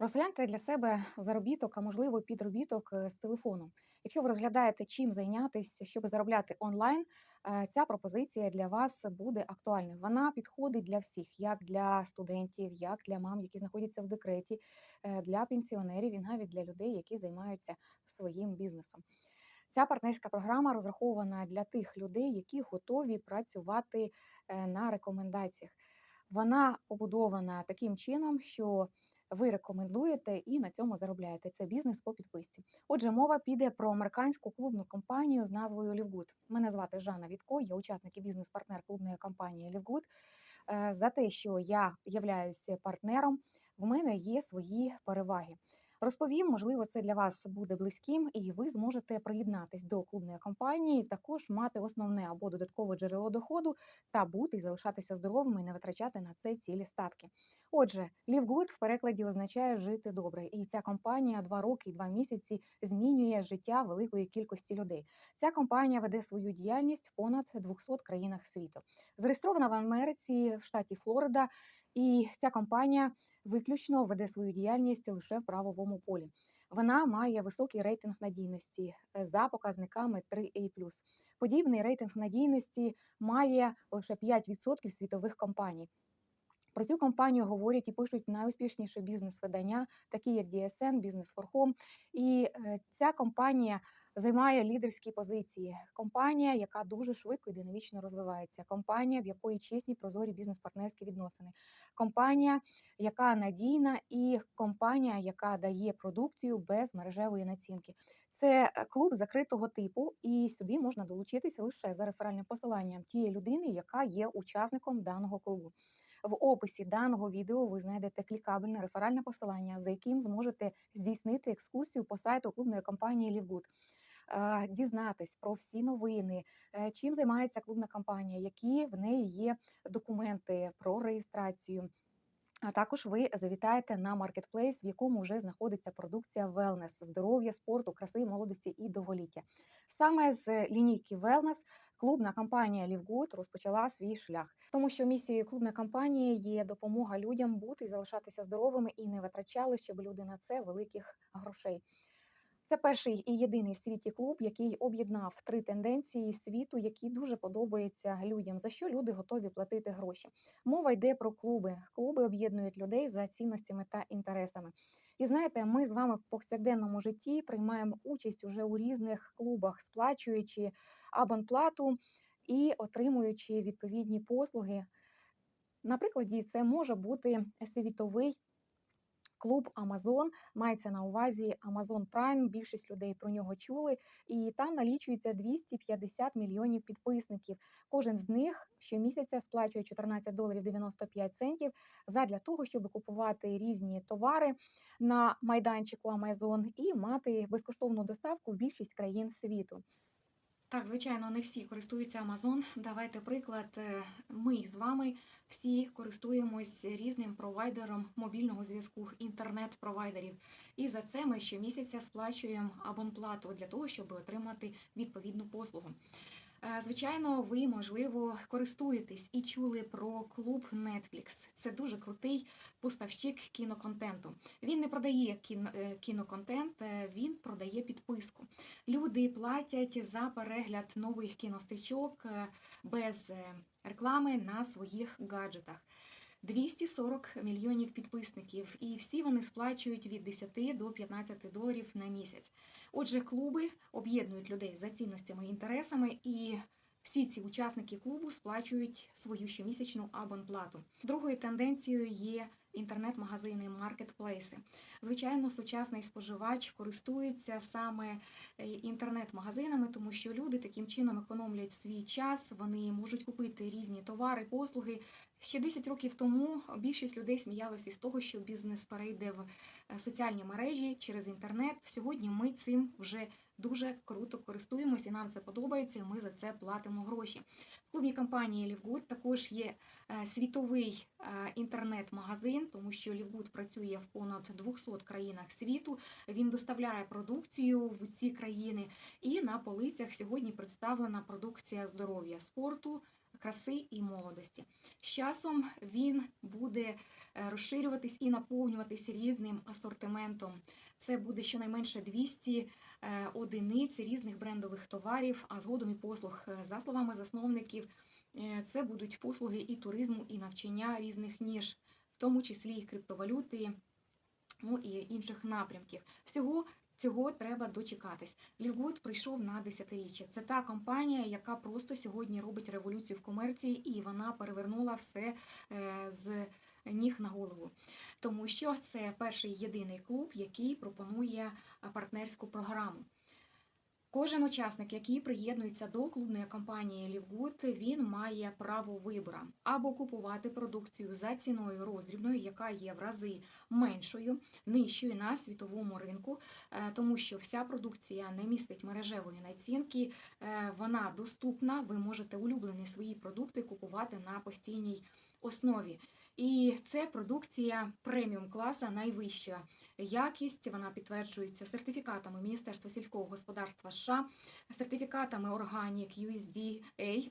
Розгляньте для себе заробіток, а можливо підробіток е, з телефону. Якщо ви розглядаєте, чим зайнятися, щоб заробляти онлайн, е, ця пропозиція для вас буде актуальною. Вона підходить для всіх, як для студентів, як для мам, які знаходяться в декреті, е, для пенсіонерів і навіть для людей, які займаються своїм бізнесом. Ця партнерська програма розрахована для тих людей, які готові працювати на рекомендаціях. Вона побудована таким чином, що ви рекомендуєте і на цьому заробляєте. Це бізнес по підписці. Отже, мова піде про американську клубну компанію з назвою Лівгуд. Мене звати Жанна Вітко, я учасник і бізнес-партнер клубної компанії Лівгуд. За те, що я являюся партнером, в мене є свої переваги. Розповім, можливо, це для вас буде близьким, і ви зможете приєднатись до клубної компанії, також мати основне або додаткове джерело доходу та бути і залишатися здоровими і не витрачати на це цілі статки. Отже, Good в перекладі означає жити добре, і ця компанія два роки і два місяці змінює життя великої кількості людей. Ця компанія веде свою діяльність в понад 200 країнах світу. Зареєстрована в Америці в штаті Флорида, і ця компанія виключно веде свою діяльність лише в правовому полі. Вона має високий рейтинг надійності е, за показниками 3A+. Подібний рейтинг надійності має лише 5% світових компаній. Про цю компанію говорять і пишуть найуспішніші бізнес-видання, такі як DSN, Business for Home. І е, ця компанія займає лідерські позиції. Компанія, яка дуже швидко і динамічно розвивається. Компанія, в якої чесні прозорі бізнес-партнерські відносини. Компанія, яка надійна, і компанія, яка дає продукцію без мережевої націнки. Це е, клуб закритого типу, і сюди можна долучитися лише за реферальним посиланням тієї людини, яка є учасником даного клубу. В описі даного відео ви знайдете клікабельне реферальне посилання, за яким зможете здійснити екскурсію по сайту клубної компанії Лівгуд. Дізнатись про всі новини, е, чим займається клубна компанія, які в неї є документи про реєстрацію. А також ви завітаєте на маркетплейс, в якому вже знаходиться продукція велнес, здоров'я, спорту, краси, молодості і довголіття. Саме з лінійки Wellness клубна компанія Лівгуд розпочала свій шлях, тому що місією клубної компанії є допомога людям бути і залишатися здоровими і не витрачали, щоб люди на це великих грошей. Це перший і єдиний в світі клуб, який об'єднав три тенденції світу, які дуже подобаються людям, за що люди готові платити гроші. Мова йде про клуби. Клуби об'єднують людей за цінностями та інтересами. І знаєте, ми з вами в повсякденному житті приймаємо участь уже у різних клубах, сплачуючи абонплату і отримуючи відповідні послуги. Наприклад, це може бути світовий Клуб Амазон мається на увазі Amazon Prime, Більшість людей про нього чули, і там налічується 250 мільйонів підписників. Кожен з них щомісяця сплачує 14 доларів 95 центів задля того, щоб купувати різні товари на майданчику Amazon і мати безкоштовну доставку в більшість країн світу. Так, звичайно, не всі користуються Amazon. Давайте приклад. Е, ми з вами всі користуємось різним провайдером мобільного зв'язку, інтернет-провайдерів. І за це ми щомісяця сплачуємо абонплату для того, щоб отримати відповідну послугу. Е, звичайно, ви, можливо, користуєтесь і чули про клуб Netflix. Це дуже крутий поставщик кіноконтенту. Він не продає е, кіноконтент, е, він продає підписку. Люди платять за перегляд нових кінострічок без реклами на своїх гаджетах. 240 мільйонів підписників, і всі вони сплачують від 10 до 15 доларів на місяць. Отже, клуби об'єднують людей за цінностями і інтересами, і всі ці учасники клубу сплачують свою щомісячну абонплату. Другою тенденцією є інтернет-магазини, маркетплейси. Звичайно, сучасний споживач користується саме е, інтернет-магазинами, тому що люди таким чином економлять свій час, вони можуть купити різні товари, послуги. Ще 10 років тому більшість людей сміялися з того, що бізнес перейде в е, соціальні мережі через інтернет. Сьогодні ми цим вже дуже круто користуємося, і нам це подобається. Ми за це платимо гроші. В клубній компанії Лівгуд також є е, світовий інтернет-магазин тому що Лівгуд працює в понад 200 країнах світу. Він доставляє продукцію в ці країни, і на полицях сьогодні представлена продукція здоров'я спорту. краси і молодості. З часом він буде е, розширюватись і наповнюватись різним асортиментом. Це буде щонайменше 200 е, одиниць різних брендових товарів, а згодом і послуг. Е, За словами засновників, це будуть послуги і туризму, і навчання різних ніж, тому числі і криптовалюти, ну і інших напрямків. Всього цього треба дочекатись. Лівгуд прийшов на десятиріччя. Це та компанія, яка просто сьогодні робить революцію в комерції, і вона перевернула все е, з ніг на голову. Тому що це перший єдиний клуб, який пропонує партнерську програму. Кожен учасник, який приєднується до клубної компанії Лівгуд, він має право вибору або купувати продукцію за ціною роздрібною, яка є в рази меншою, нижчою на світовому ринку, е, тому що вся продукція не містить мережевої націнки, е, вона доступна. Ви можете улюблені свої продукти купувати на постійній основі. І це продукція преміум класа, найвища якість. Вона підтверджується сертифікатами Міністерства сільського господарства США, сертифікатами Organic, USDA,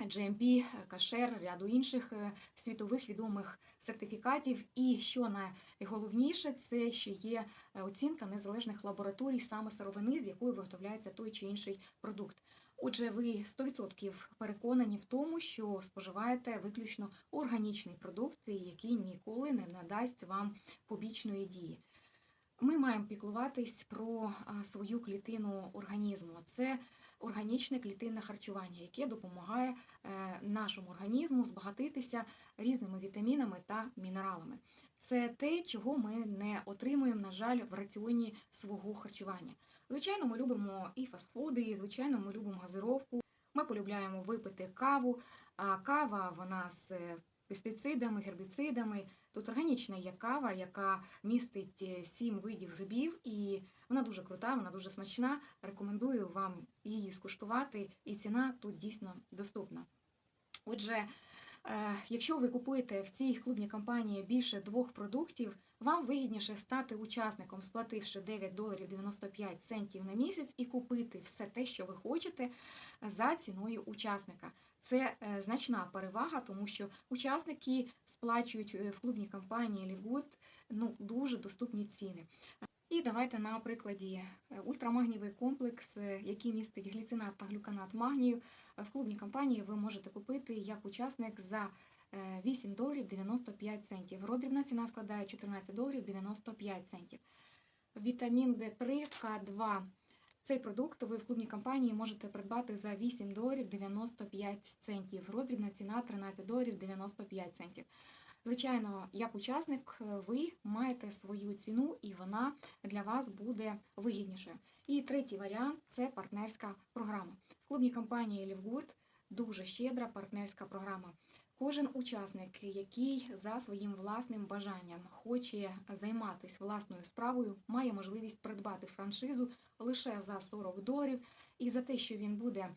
GMP, Кашер, ряду інших е, світових відомих сертифікатів. І що найголовніше, це ще є е, оцінка незалежних лабораторій саме сировини, з якої виготовляється той чи інший продукт. Отже, ви 100% переконані в тому, що споживаєте виключно органічний продукт, який ніколи не надасть вам побічної дії. Ми маємо піклуватись про свою клітину організму. Це органічне клітинне харчування, яке допомагає е, нашому організму збагатитися різними вітамінами та мінералами. Це те, чого ми не отримуємо, на жаль, в раціоні свого харчування. Звичайно, ми любимо і фастфуди, і, звичайно, ми любимо газировку. Ми полюбляємо випити каву, а кава вона з е, пестицидами, гербіцидами. Тут органічна є кава, яка містить е, сім видів грибів, і вона дуже крута, вона дуже смачна. Рекомендую вам її скуштувати, і ціна тут дійсно доступна. Отже, якщо ви купуєте в цій клубній компанії більше двох продуктів, вам вигідніше стати учасником, сплативши 9 доларів 95 центів на місяць і купити все те, що ви хочете, за ціною учасника. Це е, значна перевага, тому що учасники сплачують е, в клубній компанії Лівгуд ну, дуже доступні ціни. І давайте на прикладі е, ультрамагнієвий комплекс, е, який містить гліцинат та глюканат магнію. Е, В клубній компанії ви можете купити як учасник за е, 8 доларів 95 центів. Роздрібна ціна складає 14 доларів 95 центів. Вітамін D3 К2. Цей продукт ви в клубній компанії можете придбати за 8 доларів 95 центів. Роздрібна ціна 13 доларів 95 центів. Звичайно, як учасник, е, ви маєте свою ціну, і вона для вас буде вигіднішою. І третій варіант це партнерська програма. В клубній компанії Лівгуд дуже щедра партнерська програма. Кожен учасник, який за своїм власним бажанням хоче займатися власною справою, має можливість придбати франшизу лише за 40 доларів, і за те, що він буде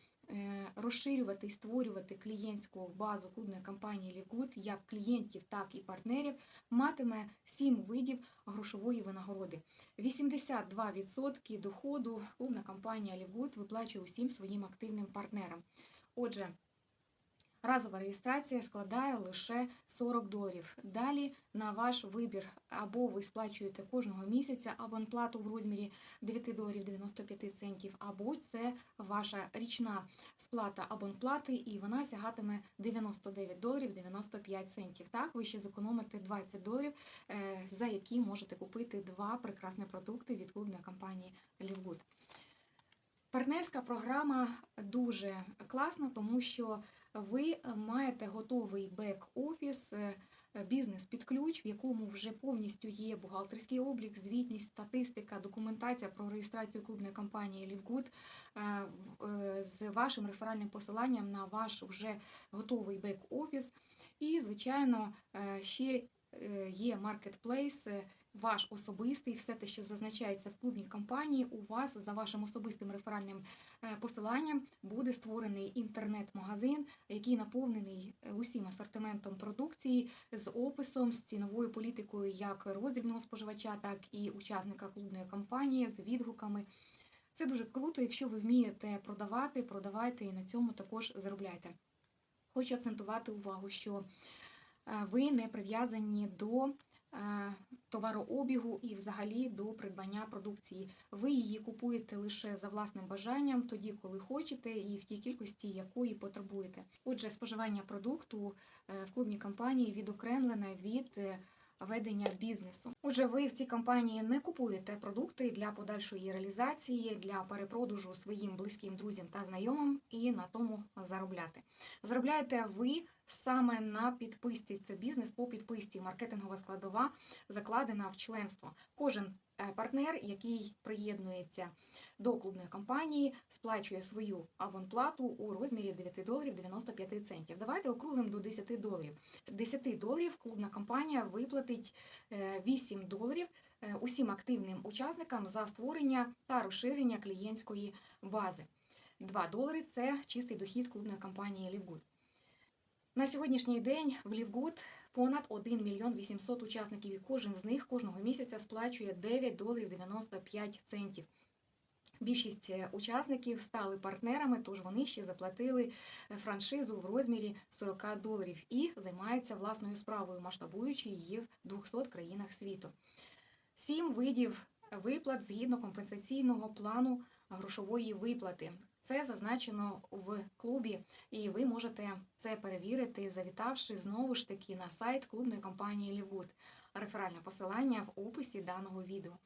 розширювати і створювати клієнтську базу клубної компанії Лівгуд, як клієнтів, так і партнерів, матиме 7 видів грошової винагороди. 82% доходу клубна компанія Лівгуд виплачує усім своїм активним партнерам. Отже, Разова реєстрація складає лише 40 доларів. Далі на ваш вибір або ви сплачуєте кожного місяця абонплату в розмірі 9 доларів 95 центів, або це ваша річна сплата абонплати, і вона сягатиме 99 доларів 95 центів. Так, ви ще зекономите 20 доларів, е, за які можете купити два прекрасні продукти від клубної компанії Лівгуд. Партнерська програма дуже класна, тому що ви маєте готовий бек-офіс, е, бізнес під ключ, в якому вже повністю є бухгалтерський облік, звітність, статистика, документація про реєстрацію клубної компанії Лівгуд з вашим реферальним посиланням на ваш вже готовий бек-офіс. І, звичайно, е, ще е, є маркетплейс, е, ваш особистий, все те, що зазначається в клубній компанії, у вас за вашим особистим реферальним е, посиланням буде створений інтернет-магазин, який наповнений е, усім асортиментом продукції з описом, з ціновою політикою як роздрібного споживача, так і учасника клубної компанії, з відгуками. Це дуже круто, якщо ви вмієте продавати, продавайте і на цьому також заробляйте. Хочу акцентувати увагу, що е, ви не прив'язані до товарообігу і взагалі до придбання продукції. Ви її купуєте лише за власним бажанням, тоді, коли хочете, і в тій кількості, якої потребуєте. Отже, споживання продукту е, в клубній компанії відокремлене від е, ведення бізнесу. Отже, ви в цій компанії не купуєте продукти для подальшої реалізації, для перепродажу своїм близьким друзям та знайомим і на тому заробляти. Заробляєте ви саме на підписці. Це бізнес по підписці. Маркетингова складова закладена в членство. Кожен е, партнер, який приєднується до клубної компанії, сплачує свою абонплату у розмірі 9 доларів 95 центів. Давайте округлим до 10 доларів. З 10 доларів клубна компанія виплатить е, 8 7 доларів е, усім активним учасникам за створення та розширення клієнтської бази. 2 долари це чистий дохід клубної компанії Лівгуд. На сьогоднішній день в Лівгуд понад 1 мільйон 800 учасників, і кожен з них кожного місяця сплачує 9 доларів 95 центів. Більшість е, учасників стали партнерами, тож вони ще заплатили е, франшизу в розмірі 40 доларів і займаються власною справою, масштабуючи її в 200 країнах світу. Сім видів виплат згідно компенсаційного плану грошової виплати. Це зазначено в клубі, і ви можете це перевірити, завітавши знову ж таки на сайт клубної компанії Лівгуд. Реферальне посилання в описі даного відео.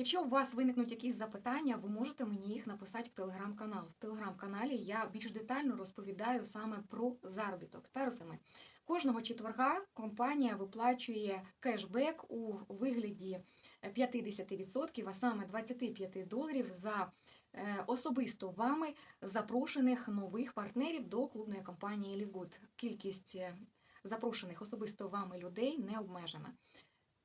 Якщо у вас виникнуть якісь запитання, ви можете мені їх написати в телеграм-канал. В телеграм-каналі я більш детально розповідаю саме про заробіток та розуми. Кожного четверга компанія виплачує кешбек у вигляді 50%, а саме 25 доларів за е, особисто вами запрошених нових партнерів до клубної компанії Лівгуд. Кількість е, запрошених особисто вами людей не обмежена.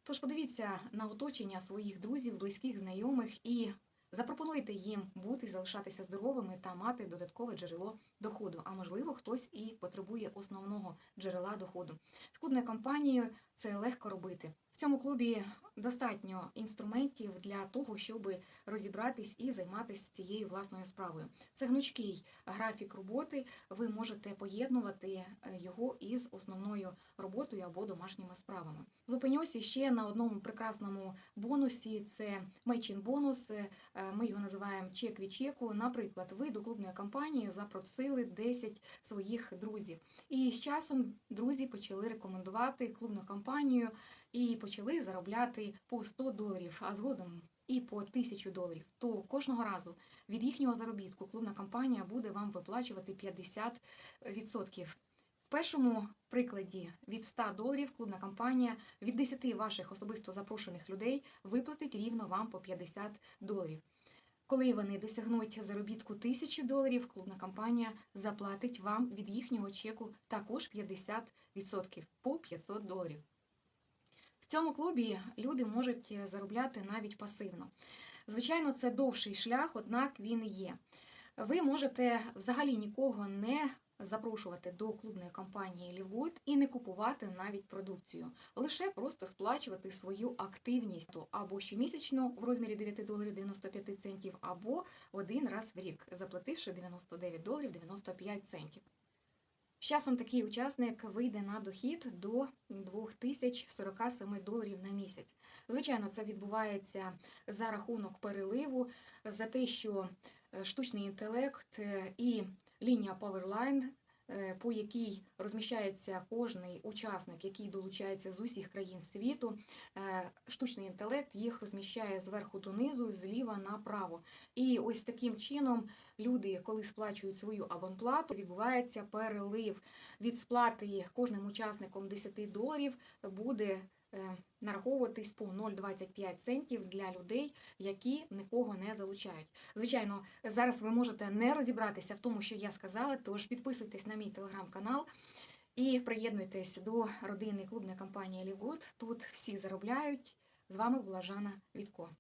Тож подивіться на оточення своїх друзів, близьких, знайомих і запропонуйте їм бути, залишатися здоровими та мати додаткове джерело доходу. А можливо, хтось і потребує основного джерела доходу. З клубною компанією це легко робити. Цьому клубі достатньо інструментів для того, щоб розібратись і займатися цією власною справою. Це гнучкий графік роботи. Ви можете поєднувати е, його із основною роботою або домашніми справами. Зупинюся ще на одному прекрасному бонусі. Це мейчин бонус. Е, Ми його називаємо чек від чеку. Наприклад, ви до клубної компанії запросили 10 своїх друзів. І з часом друзі почали рекомендувати клубну компанію і почали заробляти по 100 доларів, а згодом і по 1000 доларів. То кожного разу від їхнього заробітку клубна компанія буде вам виплачувати 50%. В першому прикладі від 100 доларів клубна компанія від 10 ваших особисто запрошених людей виплатить рівно вам по 50 доларів. Коли вони досягнуть заробітку 1000 доларів, клубна компанія заплатить вам від їхнього чеку також 50% по 500 доларів. В цьому клубі люди можуть заробляти навіть пасивно. Звичайно, це довший шлях, однак він є. Ви можете взагалі нікого не запрошувати до клубної компанії Лівгуд і не купувати навіть продукцію, лише просто сплачувати свою активність або щомісячно в розмірі 9 доларів 95 центів, або один раз в рік, заплативши 99 доларів 95 центів. З часом такий учасник вийде на дохід до 2047 доларів на місяць. Звичайно, це відбувається за рахунок переливу, за те, що е, штучний інтелект е, і лінія Powerline, по якій розміщається кожний учасник, який долучається з усіх країн світу, е, штучний інтелект їх розміщає зверху донизу, зліва направо. І ось таким чином люди, коли сплачують свою абонплату, відбувається перелив від сплати кожним учасником 10 доларів буде е, нараховуватись по 0,25 центів для людей, які нікого не залучають. Звичайно, зараз ви можете не розібратися в тому, що я сказала, тож підписуйтесь на мій телеграм-канал. І приєднуйтесь до родини клубної компанії Лівгуд. Тут всі заробляють. З вами була Жанна Вітко.